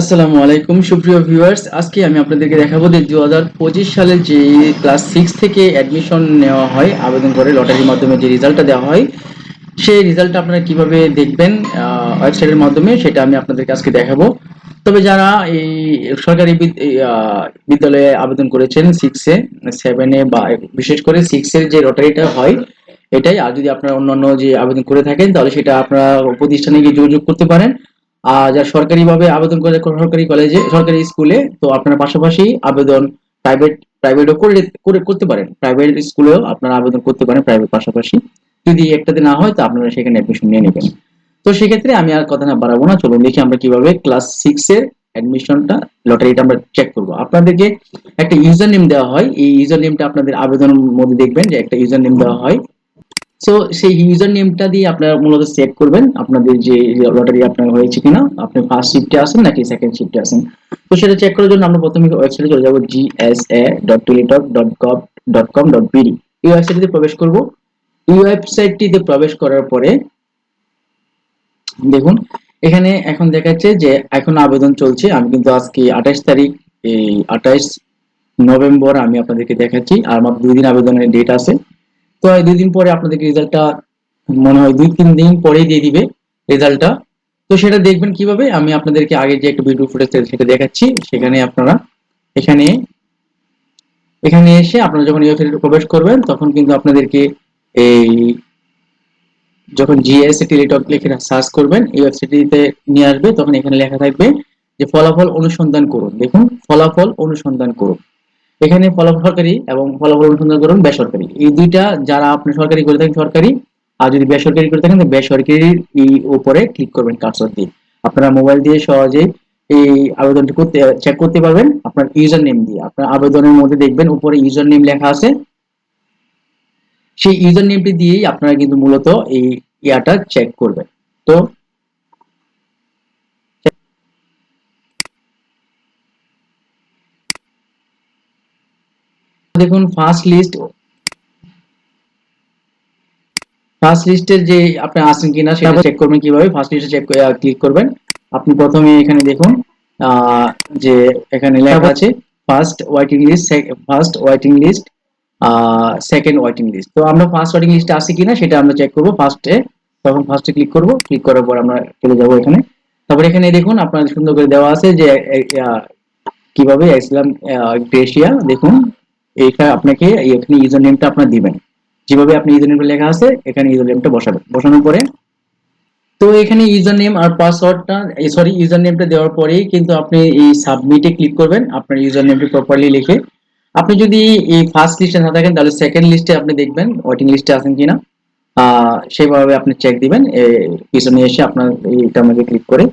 আসসালামু আলাইকুম, সুপ্রিয় ভিউয়ার্স আজকে আমি আপনাদেরকে দেখাবো যে দু হাজার পঁচিশ সালে যে ক্লাস সিক্স থেকে অ্যাডমিশন নেওয়া হয়, আবেদন করে লটারির মাধ্যমে যে রেজাল্টটা দেওয়া হয়, সেই রেজাল্টটা আপনারা কীভাবে দেখবেন ওয়েবসাইটের মাধ্যমে সেটা আমি আপনাদেরকে আজকে দেখাবো। তবে যারা এই সরকারি বিদ্যালয়ে আবেদন করেছেন সিক্সে সেভেনে বা বিশেষ করে সিক্সের যে লটারিটা হয়, এটাই। আর যদি আপনারা অন্যান্য যে আবেদন করে থাকেন, তাহলে সেটা আপনারা প্রতিষ্ঠানে গিয়ে যোগাযোগ করতে পারেন। যারা সরকারিভাবে আবেদন করে, সরকারি কলেজে সরকারি স্কুলে তো আপনারা পাশাপাশি আবেদন প্রাইভেট প্রাইভেটও করে করে, করতে পারেন। প্রাইভেট স্কুলেও আপনারা আবেদন করতে পারেন প্রাইভেট পাশাপাশি। যদি একটাতে না হয়, তো আপনারা সেখানে অ্যাডমিশন নিয়ে নেবেন। তো সেক্ষেত্রে আমি আর কথা না বাড়াবো না। চলুন দেখি আমরা কীভাবে ক্লাস সিক্স এর অ্যাডমিশনটা লটারিটা আমরা চেক করব। আপনাদেরকে একটা ইউজার নেম দেওয়া হয়। এই ইউজার নেমটা আপনাদের আবেদনের মধ্যে দেখবেন যে একটা ইউজার নেম দেওয়া হয়। সো সেই ইউজার নেমটা দিয়ে আপনারা মূলত চেক করবেন। আপনাদের যে লটারি আপনার হয়েছে কিনা, আপনি ফার্স্ট শিফটে আছেন নাকি সেকেন্ড শিফটে আছেন তো সেটা চেক করার জন্য আমরা প্রথমে ওয়েবসাইটে চলে যাব GSA dot Teletalk dot gov dot com dot BD এই ওয়েবসাইটটিতে প্রবেশ করব। এই ওয়েবসাইটটিতে প্রবেশ করার পরে, দেখুন, এখানে এখন দেখাচ্ছে যে এখন আবেদন চলছে। আমি কিন্তু আজকে আঠাশ তারিখ, এই আঠাশ নভেম্বর আমি আপনাদেরকে দেখাচ্ছি। আর আমার দুই দিন আবেদনের ডেট আছে। এই দুই দিন পরে আপনাদেরকে রেজাল্টটা মনে হয় দুই তিন দিন পরেই দিয়ে দিবে রেজাল্টটা তো সেটা দেখবেন কীভাবে? আমি আপনাদেরকে আগে যে একটা ভিডিও ফুটেজ সেটা দেখাচ্ছি। সেখানে আপনারা এখানে এখানে এসে আপনারা যখন ওয়েবসাইটে প্রবেশ করবেন, তখন কিন্তু আপনাদেরকে এই যখন জিএস টেলিটক লিখে সার্চ করবেন ওয়েবসাইটটিতে নিয়ে আসবে, তখন এখানে লেখা থাকবে যে ফলাফল অনুসন্ধান করুন। দেখুন, ফলাফল অনুসন্ধান করুন। এখানে ফলাফল সরকারি এবং ফলাফল অনুসন্ধান করুন বেসরকারি। এই দুইটা যারা আপনি সরকারি করে থাকেন, সরকারি, আর যদি বেসরকারি করে থাকেন বেসরকারির এই উপরে ক্লিক করবেন কার্সর দিয়ে আপনারা মোবাইল দিয়ে সহজেই এই আবেদনটি করতে চেক করতে পারবেন আপনার ইউজার নেম দিয়ে। আপনার আবেদনের মধ্যে দেখবেন উপরে ইউজার নেম লেখা আছে। সেই ইউজার নেমটি দিয়েই আপনারা কিন্তু মূলত এই ইয়াটা চেক করবেন। তো দেখুন ফার্স্ট লিস্ট ফার্স্ট লিস্টের যে আপনি আছেন কিনা সেটা চেক করবেন কীভাবে। ফার্স্ট লিস্টে চেক ক্লিক করবেন। আপনি প্রথমে এখানে দেখুন যে এখানে লেখা আছে first waiting list first waiting list second waiting list তো আমরা ফার্স্ট ওয়েটিং লিস্টে আছে কিনা সেটা আমরা চেক করব ফার্স্টে তখন ফার্স্টে ক্লিক করব ক্লিক করার পর আমরা চলে যাব এখানে। তারপর এখানে দেখুন আপনার সুন্দর করে দেওয়া আছে যে কীভাবে ইসলাম গ্রেশিয়া দেখুন এইটা আপনাকে এখানে ইউজার নেমটা আপনার দিবেন। যেভাবে আপনি ইউজার নেমটা লেখা আছে, এখানে ইউজার নেমটা বসাবেন। বসানোর পরে, তো এখানে ইউজার নেম আর পাসওয়ার্ডটা সরি ইউজার নেমটা দেওয়ার পরেই কিন্তু আপনি এই সাবমিটে ক্লিক করবেন, আপনার ইউজার নেমটি প্রপারলি লিখে। আপনি যদি এই ফার্স্ট লিস্টে না থাকেন, তাহলে সেকেন্ড লিস্টে আপনি দেখবেন ওয়েটিং লিস্টে আছেন কিনা। সেভাবে আপনি চেক দিবেন পিছনে এসে আপনার এইটার মধ্যে ক্লিক করে।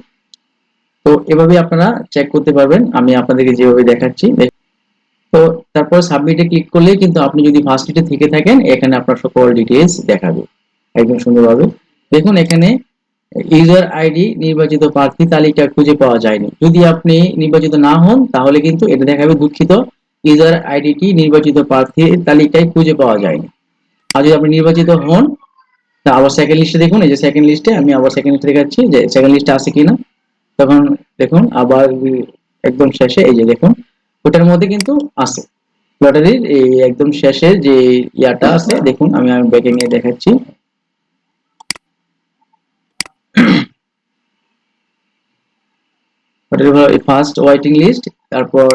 তো এভাবে আপনারা চেক করতে পারবেন। আমি আপনাদেরকে যেভাবে দেখাচ্ছি তারপর সাবমিটে ক্লিক করলে কিন্তু আপনি যদি লিস্টে থেকে থাকেন, এখানে আপনার সকল ডিটেলস দেখাবে। একদম সুন্দরভাবে। দেখুন এখানে ইউজার আইডি নির্বাচিত প্রার্থী তালিকা খুঁজে পাওয়া যায়নি। যদি আপনি নির্বাচিত না হন, তাহলে কিন্তু এটা দেখাবে দুঃখিত। ইউজার আইডিটি নির্বাচিত প্রার্থীর তালিকায় খুঁজে পাওয়া যায়নি। আর যদি আপনি নির্বাচিত হন, তা আবার সেকেন্ড লিস্টে দেখুন, এই যে সেকেন্ড লিস্টে আমি আবার সেকেন্ড লিস্টে দেখাচ্ছি যে সেকেন্ড লিস্টে আছে কিনা। তখন দেখুন আবার একদম শেষে এই যে দেখুন, ওটার মধ্যে কিন্তু আছে। লটারির এই একদম শেষে যে ইয়াটা আছে, দেখুন, আমি আমি ব্যাকে নিয়ে দেখাচ্ছি। ফার্স্ট ওয়েটিং লিস্ট তারপর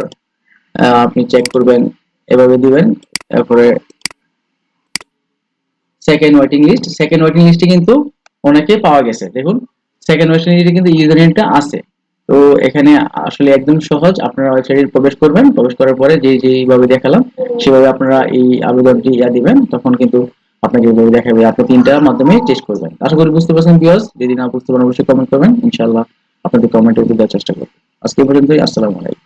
আপনি চেক করবেন, এভাবে দিবেন, তারপরে second waiting list second waiting লিস্টে কিন্তু অনেকে পাওয়া গেছে, দেখুন। সেকেন্ড ওয়েটিং লিস্টে কিন্তু ইউজার আছে। তো এখানে আসলে একদম সহজ। আপনারা ওয়েবসাইটে প্রবেশ করবেন। প্রবেশ করার পরে যে যেভাবে দেখালাম, সেভাবে আপনারা এই আবেদনটি ইয়া দিবেন, তখন কিন্তু আপনাকে এইভাবে দেখাবে। আপনি তিনটার মাধ্যমে টেস্ট করবেন। আশা করি বুঝতে পারছেন বিয়স যদি না বুঝতে পারেন, অবশ্যই কমেন্ট করবেন। ইনশাআল্লাহ আপনাদের কমেন্টে দেওয়ার চেষ্টা করব। আজকে পর্যন্তই। আসসালামু আলাইকুম।